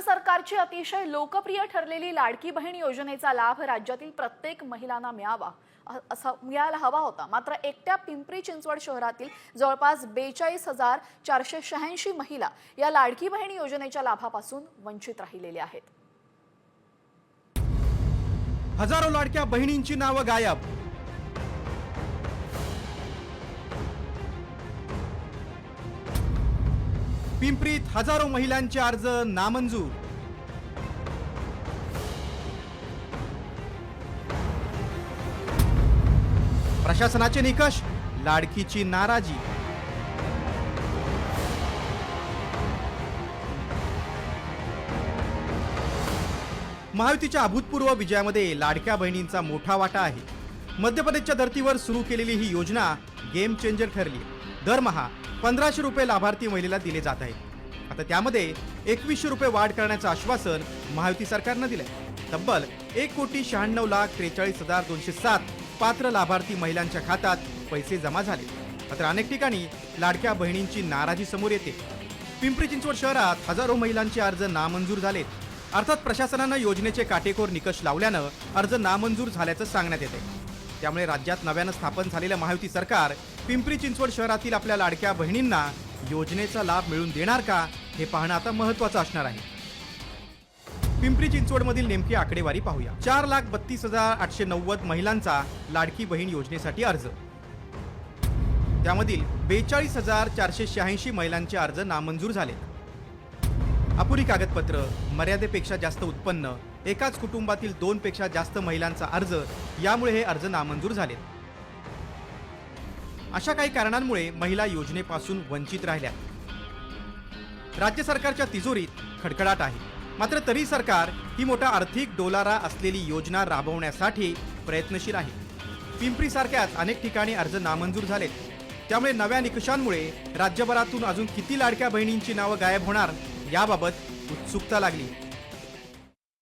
राज्य सरकारची अतिशय लोकप्रिय ठरलेली लाडकी बहीण योजनेचा लाभ राज्यातील प्रत्येक महिलांना मिळावा. असा मिळायला हवा होता. मात्र एकट्या पिंपरी चिंचवड शहरातील जवळपास बेचाळीस हजार चारशे शहाऐंशी महिला या लाडकी बहीण योजनेच्या लाभापासून वंचित राहिलेल्या आहेत. हजारो लाडक्या बहिणींची नावं गायब. पिंपरीत हजारो महिलांचे अर्ज नामंजूर. प्रशासनाचे निकष लाडकीची नाराजी. महायुतीच्या अभूतपूर्व विजयामध्ये लाडक्या बहिणींचा मोठा वाटा आहे. मध्य प्रदेशच्या धर्तीवर सुरू केलेली ही योजना गेम चेंजर ठरली. दरमहा पंधराशे रुपये लाभार्थी महिलेला दिले जात आहेत. आता त्यामध्ये एकवीसशे रुपये वाढ करण्याचं आश्वासन महायुती सरकारनं दिलंय. तब्बल एक कोटी शहाण्णव लाख त्रेचाळीस हजार दोनशे सात पात्र लाभार्थी महिलांच्या खात्यात पैसे जमा झाले. मात्र अनेक ठिकाणी लाडक्या बहिणींची नाराजी समोर येते. पिंपरी चिंचवड शहरात हजारो महिलांचे अर्ज नामंजूर झालेत. अर्थात प्रशासनानं योजनेचे काटेकोर निकष लावल्यानं अर्ज नामंजूर झाल्याचं सांगण्यात येते त्यामुळे राज्यात नव्यानं स्थापन झालेलं महायुती सरकार पिंपरी चिंचवड शहरातील आपल्या लाडक्या बहिणींना योजनेचा लाभ मिळवून देणार का हे पाहणं आता महत्वाचं असणार आहे. पिंपरी चिंचवडमधील नेमकी आकडेवारी पाहूया. चार लाख बत्तीस हजार आठशे नव्वद महिलांचा लाडकी बहीण योजनेसाठी अर्ज. त्यामधील बेचाळीस हजार चारशे शहाऐंशी महिलांचे अर्ज नामंजूर झाले. अपुरी कागदपत्र मर्यादेपेक्षा जास्त उत्पन्न एकाच कुटुंबातील दोनपेक्षा जास्त महिलांचा अर्ज यामुळे हे अर्ज नामंजूर झाले. अशा काही कारणांमुळे महिला योजनेपासून वंचित राहिल्या. राज्य सरकारच्या तिजोरीत खडखडाट आहे. मात्र तरी सरकार ही मोठा आर्थिक डोलारा असलेली योजना राबवण्यासाठी प्रयत्नशील आहे. पिंपरी सारख्याच अनेक ठिकाणी अर्ज नामंजूर झालेत. त्यामुळे नव्या निकषांमुळे राज्यभरातून अजून किती लाडक्या बहिणींची नावं गायब होणार याबाबत उत्सुकता लागली.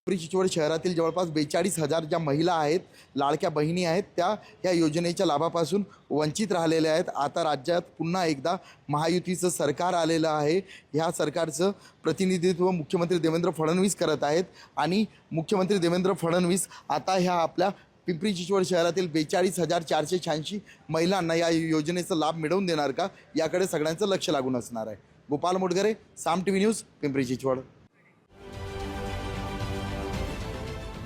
पिंपरी चिंचवड शहरातील जवळपास बेचाळीस हजार ज्या महिला आहेत लाडक्या बहिणी आहेत त्या या योजनेच्या लाभापासून वंचित राहिलेल्या आहेत. आता राज्यात पुन्हा एकदा महायुतीचं सरकार आलेलं आहे. ह्या सरकारचं प्रतिनिधित्व मुख्यमंत्री देवेंद्र फडणवीस करत आहेत आणि मुख्यमंत्री देवेंद्र फडणवीस आता ह्या आपल्या पिंपरी चिंचवड शहरातील बेचाळीस हजार चारशे शहाऐंशी महिलांना या योजनेचा लाभ मिळवून देणार का? याकडे सगळ्यांचं लक्ष लागून असणार आहे. Gopal Motgare Saam T V news Pimpri Chinchwad.